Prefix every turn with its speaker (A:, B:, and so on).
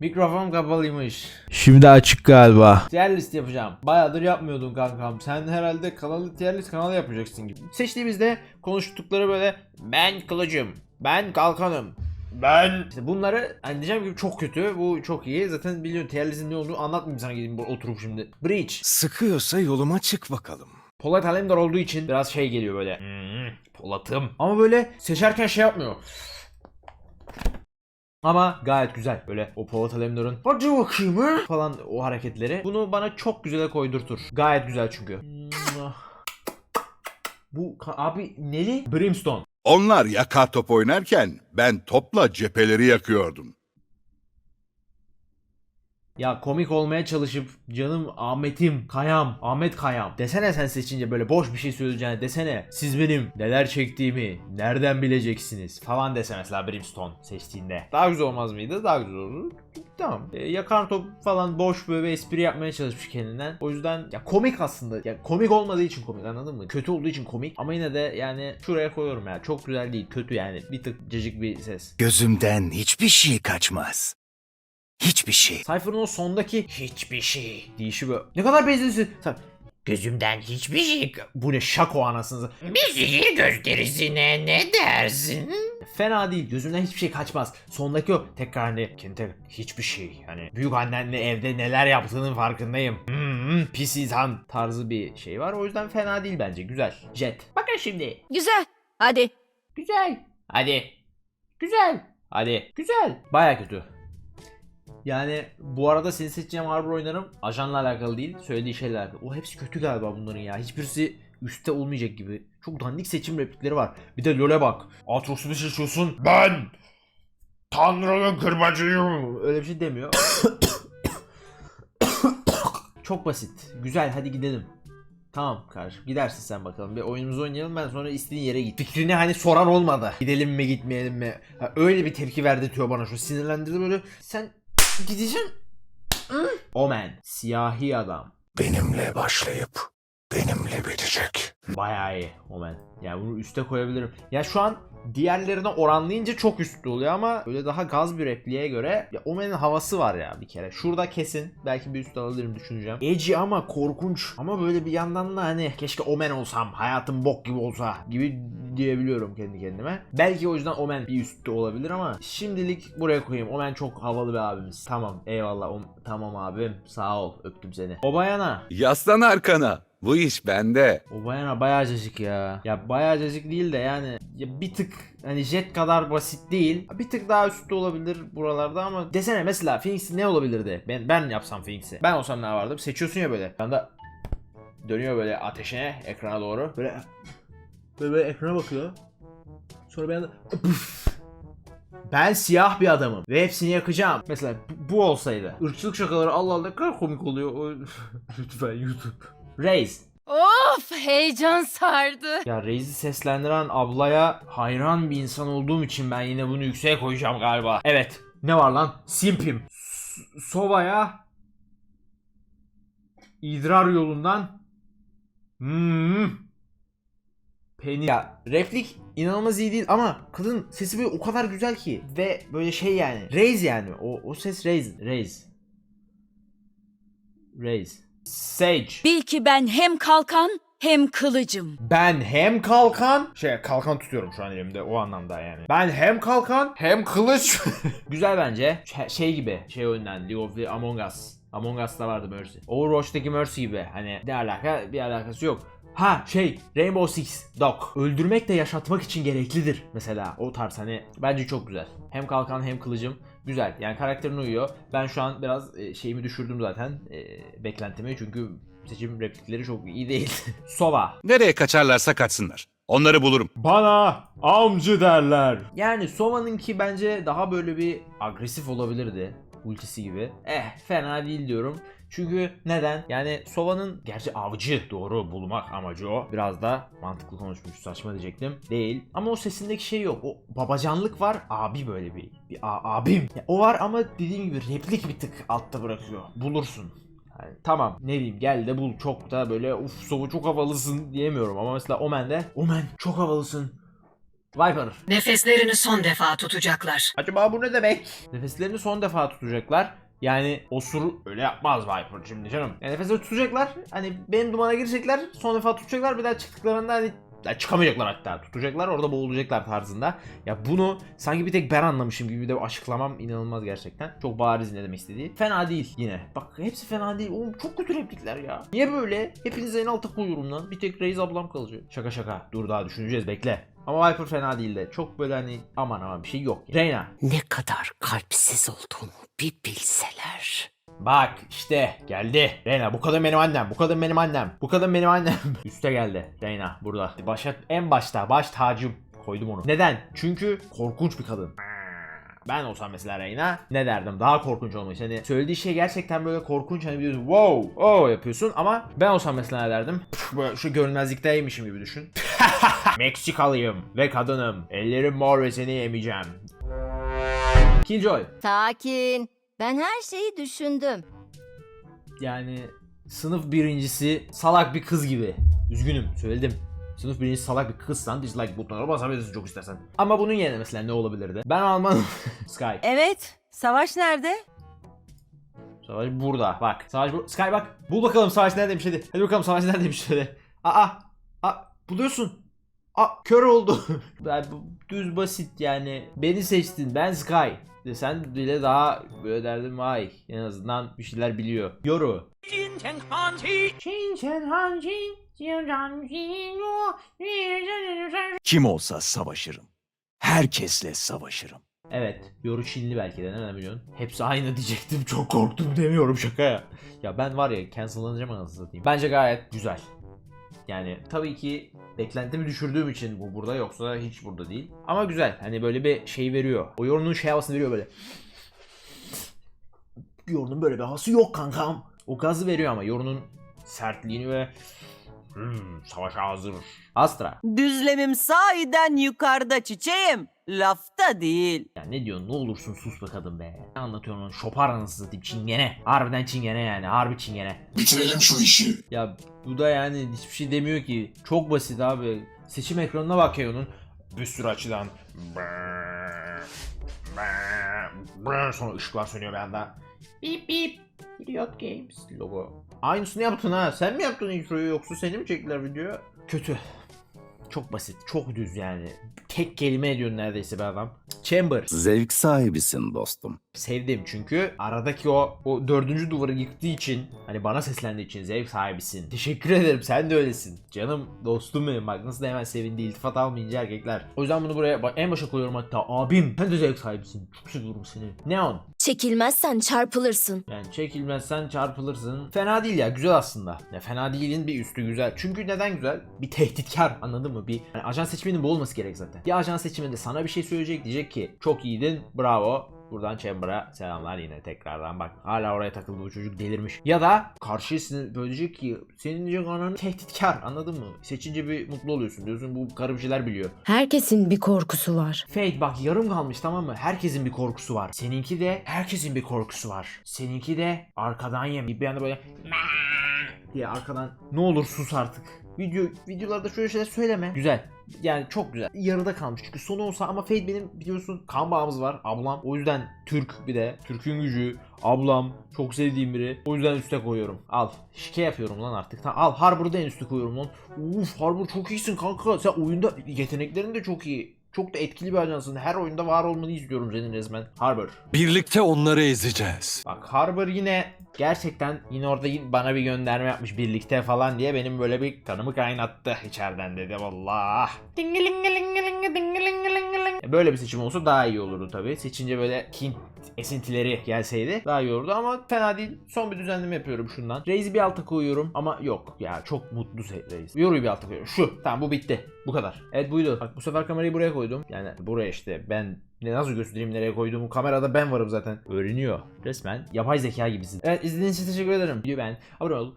A: Mikrofon kapalıymış.
B: Şimdi açık galiba.
A: Tier list yapacağım. Bayağıdır yapmıyordun kankam. Sen herhalde kanalı tier list kanalı yapacaksın gibi. Seçtiğimizde konuştukları böyle ben kılıcım, ben kalkanım, ben... İşte bunları hani diyeceğim gibi çok kötü. Bu çok iyi. Zaten biliyorsun tier listin ne olduğunu anlatmayayım sana gideyim oturup şimdi. Breach.
C: Sıkıyorsa yoluma çık bakalım.
A: Polat Alemdar olduğu için biraz şey geliyor böyle. Hmm, Polat'ım. Ama böyle seçerken şey yapmıyor. Ama gayet güzel. Böyle o Polat Alemdar'ın hadi bakayım ha?" falan o hareketleri. Bunu bana çok güzel koydurtur. Gayet güzel çünkü. Bu abi neli? Brimstone.
D: Onlar yakar top oynarken ben topla cepheleri yakıyordum.
A: Ya komik olmaya çalışıp canım Ahmet'im, Kayam, Ahmet Kayam. Desene sen seçince böyle boş bir şey söyleyeceğine desene. Siz benim neler çektiğimi nereden bileceksiniz falan dese mesela Brimstone seçtiğinde. Daha güzel olmaz mıydı? Daha güzel olur. Tamam. E, yakan top falan boş böyle espri yapmaya çalışmış kendinden. O yüzden ya komik aslında. Ya komik olmadığı için komik anladın mı? Kötü olduğu için komik. Ama yine de yani şuraya koyuyorum ya. Çok güzel değil. Kötü yani. Bir tık cacık bir ses.
C: Gözümden hiçbir şey kaçmaz. Hiçbir şey.
A: Cypher'ın o sondaki hiçbir şey deyişi böyle. Ne kadar benziyorsun.
E: Gözümden hiçbir şey...
A: bu ne şako anasınız.
E: Bir sihir gösterisine ne dersin?
A: Fena değil. Gözümden hiçbir şey kaçmaz. Sondaki o tekrar hani kendi hiçbir şey. Hani büyük annenle evde neler yaptığının farkındayım. Hmm, pis insan tarzı bir şey var. O yüzden fena değil bence. Güzel. Jet. Bakın şimdi.
F: Güzel. Hadi.
A: Güzel. Hadi. Güzel. Hadi. Güzel. Baya kötü. Yani bu arada seni seçeceğim Harbor oynarım. Ajanla alakalı değil. Söylediği şeyle alakalı. O hepsi kötü galiba bunların ya. Hiçbirisi üstte olmayacak gibi. Çok dandik seçim replikleri var. Bir de LoL'e bak. Aatrox'u bir seçiyorsun. Ben Tanrı'nın kırbacıyım. Öyle bir şey demiyor. Çok basit. Güzel hadi gidelim. Tamam kardeşim gidersin sen bakalım. Bir oyunumuzu oynayalım ben sonra istediğin yere git. Fikrini hani soran olmadı. Gidelim mi gitmeyelim mi? Ha, öyle bir tepki verdirtiyor bana şu sinirlendirdi böyle. Sen gideceksin. Hı? Omen. Siyahi adam.
C: Benimle başlayıp benimle bitecek.
A: Bayağı iyi Omen. Yani bunu üste koyabilirim. Ya şu an diğerlerine oranlayınca çok üstte oluyor ama böyle daha gaz bir repliğe göre ya Omen'in havası var ya bir kere. Şurada kesin belki bir üst alabilirim düşüneceğim. Edgy ama korkunç. Ama böyle bir yandan da hani keşke Omen olsam hayatım bok gibi olsa gibi diyebiliyorum kendi kendime. Belki o yüzden Omen bir üstte olabilir ama şimdilik buraya koyayım. Omen çok havalı bir abimiz. Tamam eyvallah tamam abim sağ ol öptüm seni. Obayana
D: Yaslan arkana. Bu iş bende.
A: o bayana bayağı cacık ya. Ya bayağı cacık değil de yani ya bir tık hani jet kadar basit değil. Bir tık daha üstte olabilir buralarda ama desene mesela Phoenix ne olabilirdi? Ben ben yapsam Phoenix'i. Ben olsam ne vardı? Seçiyorsun ya böyle. Ben de dönüyor böyle ateşine ekrana doğru. Böyle böyle, böyle ekrana bakıyor. Sonra bir anda püf. ben siyah bir adamım ve hepsini yakacağım. Mesela bu, olsaydı. Irkçılık şakaları Allah Allah ne kadar komik oluyor. Lütfen YouTube. Raze.
F: Of heyecan sardı.
A: Ya Reis'i seslendiren ablaya hayran bir insan olduğum için ben yine bunu yükseğe koyacağım galiba. Evet. Ne var lan? Simpim. S- Sova'ya idrar yolundan hmm. Peynir. Ya replik inanılmaz iyi değil ama kadın sesi böyle o kadar güzel ki ve böyle şey yani. Reis yani. O, o ses Reis. Reis. Reis. Sage.
F: Bil ki ben hem kalkan hem kılıcım.
A: Ben hem kalkan şey kalkan tutuyorum şu an elimde o anlamda yani. Ben hem kalkan hem kılıç. Güzel bence. Ş- şey gibi şey oyundan League of the Among Us. Among Us'ta vardı Mercy. Overwatch'taki Mercy gibi. Hani ne alaka bir alakası yok. Ha şey Rainbow Six Dog. Öldürmek de yaşatmak için gereklidir mesela. O tarz hani bence çok güzel. Hem kalkan hem kılıcım. Güzel yani karakterine uyuyor. Ben şu an biraz e, şeyimi düşürdüm zaten. E, beklentimi çünkü seçim replikleri çok iyi değil. Sova.
D: Nereye kaçarlarsa kaçsınlar. Onları bulurum.
A: Bana amcı derler. Yani Sova'nınki bence daha böyle bir agresif olabilirdi. Ultisi gibi. Eh fena değil diyorum. Çünkü neden? Yani Sova'nın gerçi avcı doğru bulmak amacı o. Biraz da mantıklı konuşmuş saçma diyecektim. Değil. Ama o sesindeki şey yok. O babacanlık var. Abi böyle bir, bir a- abim. Ya o var ama dediğim gibi replik bir tık altta bırakıyor. Bulursun. Yani tamam ne diyeyim gel de bul çok da böyle uf Sova çok havalısın diyemiyorum ama mesela Omen'de Omen çok havalısın Viper.
G: Nefeslerini son defa tutacaklar.
A: Acaba bu ne demek? Nefeslerini son defa tutacaklar. Yani osur öyle yapmaz Viper şimdi canım. Yani nefesleri tutacaklar. Hani benim dumana girecekler. Son defa tutacaklar. Bir daha çıktıklarında hani ya çıkamayacaklar hatta. Tutacaklar orada boğulacaklar tarzında. Ya bunu sanki bir tek ben anlamışım gibi de açıklamam inanılmaz gerçekten. Çok bariz ne demek istediği. Fena değil yine. Bak hepsi fena değil. Oğlum çok kötü replikler ya. Niye böyle? Hepinizi en alta koyuyorum lan. Bir tek Reis ablam kalacak. Şaka şaka. Dur daha düşüneceğiz bekle. Ama Viper fena değil de. Çok böyle hani aman aman bir şey yok. Reyna.
G: Ne kadar kalpsiz olduğunu bir bilseler.
A: Bak işte geldi. Reyna bu kadın benim annem. Bu kadın benim annem. Bu kadın benim annem. Üste geldi. Reyna burada. Başa, en başta baş tacım koydum onu. Neden? Çünkü korkunç bir kadın. Ben olsam mesela Reyna ne derdim? Daha korkunç olmuş. Hani söylediği şey gerçekten böyle korkunç hani bir wow oh yapıyorsun ama ben olsam mesela ne derdim? Püf, Böyle şu görünmezlikteymişim gibi düşün. Meksikalıyım ve kadınım. Ellerim mor ve seni yemeyeceğim. Killjoy.
H: Sakin. Ben her şeyi düşündüm.
A: Yani sınıf birincisi salak bir kız gibi. Üzgünüm söyledim. Sınıf birincisi salak bir kızsan dislike butonuna basabilirsin çok istersen. Ama bunun yerine mesela ne olabilirdi? Ben Almanım. Sky.
I: Evet. Savaş nerede?
A: Savaş burada. Bak. Savaş bu. Sky bak. Bul bakalım savaş neredeymiş hadi. Hadi bakalım savaş neredeymiş hadi. Aa. Aa. Buluyorsun. Aa kör oldu. bu düz basit yani. Beni seçtin. Ben Sky. De Sen bile daha böyle derdim vay. En azından bir şeyler biliyor. Yoru.
C: Kim olsa savaşırım. Herkesle savaşırım.
A: Evet. Yoru Çinli belki de nereden biliyorsun? Hepsi aynı diyecektim. Çok korktum demiyorum şaka ya. Ya ben var ya cancellanacağım anasını satayım. Bence gayet güzel. Yani tabii ki beklentimi düşürdüğüm için bu burada yoksa hiç burada değil. Ama güzel. Hani böyle bir şey veriyor. O yorunun şey havasını veriyor böyle. Yorunun böyle bir havası yok kankam. O gazı veriyor ama yorunun sertliğini ve hmm, savaşa hazır. Astra.
I: Düzlemim sahiden yukarıda çiçeğim. Lafta değil.
A: Ya ne diyorsun ne olursun sus be kadın be. Ne anlatıyorsun onu şopar anasını satayım çingene. Harbiden çingene yani harbi çingene.
J: Bitirelim şu işi.
A: Ya bu da yani hiçbir şey demiyor ki. Çok basit abi. Seçim ekranına bak ya onun. Bir sürü açıdan. Sonra ışıklar sönüyor bir anda. Bip bip. Idiot Games logo. Aynısını yaptın ha. Sen mi yaptın introyu yoksa seni mi çektiler video? Kötü. Çok basit. Çok düz yani. Tek kelime ediyor neredeyse bir adam. Chamber.
C: Zevk sahibisin dostum.
A: Sevdim çünkü aradaki o o dördüncü duvarı yıktığı için hani bana seslendiği için zevk sahibisin. Teşekkür ederim sen de öylesin. Canım dostum benim bak nasıl da hemen sevindi iltifat almayınca erkekler. O yüzden bunu buraya bak, en başa koyuyorum hatta abim sen de zevk sahibisin. Çok seviyorum seni. Neon.
H: Çekilmezsen çarpılırsın.
A: Yani çekilmezsen çarpılırsın. Fena değil ya güzel aslında. Ya fena değilin bir üstü güzel. Çünkü neden güzel? Bir tehditkar anladın mı? Bir yani ajan seçiminin bu olması gerek zaten. Bir ajan seçiminde sana bir şey söyleyecek diyecek ki çok iyiydin bravo. Buradan Chamber'a selamlar yine tekrardan bak hala oraya takıldı bu çocuk delirmiş. Ya da karşıya sinir ki senin diyecek ananı tehditkar anladın mı? Seçince bir mutlu oluyorsun diyorsun bu karı bir şeyler biliyor.
H: Herkesin bir korkusu var.
A: Fate bak yarım kalmış tamam mı? Herkesin bir korkusu var. Seninki de herkesin bir korkusu var. Seninki de arkadan yem. Bir anda böyle diye arkadan ne olur sus artık. Video videolarda şöyle şeyler söyleme. Güzel. Yani çok güzel. Yarıda kalmış çünkü sonu olsa ama Fate benim biliyorsun kan bağımız var ablam. O yüzden Türk bir de. Türk'ün gücü. Ablam. Çok sevdiğim biri. O yüzden üste koyuyorum. Al. Şike yapıyorum lan artık. Tamam, al Harbor'u da en üste koyuyorum lan. Uf Harbor çok iyisin kanka. Sen oyunda yeteneklerin de çok iyi. Çok da etkili bir ajansın. Her oyunda var olmanı istiyorum senin resmen. Harbor.
C: Birlikte onları ezeceğiz.
A: Bak Harbor yine gerçekten yine orada bana bir gönderme yapmış birlikte falan diye benim böyle bir kanımı kaynattı içeriden dedi vallah. E, Böyle bir seçim olsa daha iyi olurdu tabi. Seçince böyle Hint esintileri gelseydi daha iyi olurdu ama fena değil. Son bir düzenleme yapıyorum şundan. Reis'i bir alta koyuyorum ama yok ya çok mutlu Reis. Yoru'yu bir alta koyuyorum. Şu tamam bu bitti. Bu kadar. Evet buydu. Bak bu sefer kamerayı buraya koydum. Yani buraya işte ben ne nasıl göstereyim nereye koyduğumu kamerada ben varım zaten. Öğreniyor. Resmen yapay zeka gibisin. Evet izlediğiniz için teşekkür ederim. Video ben. Abone ol.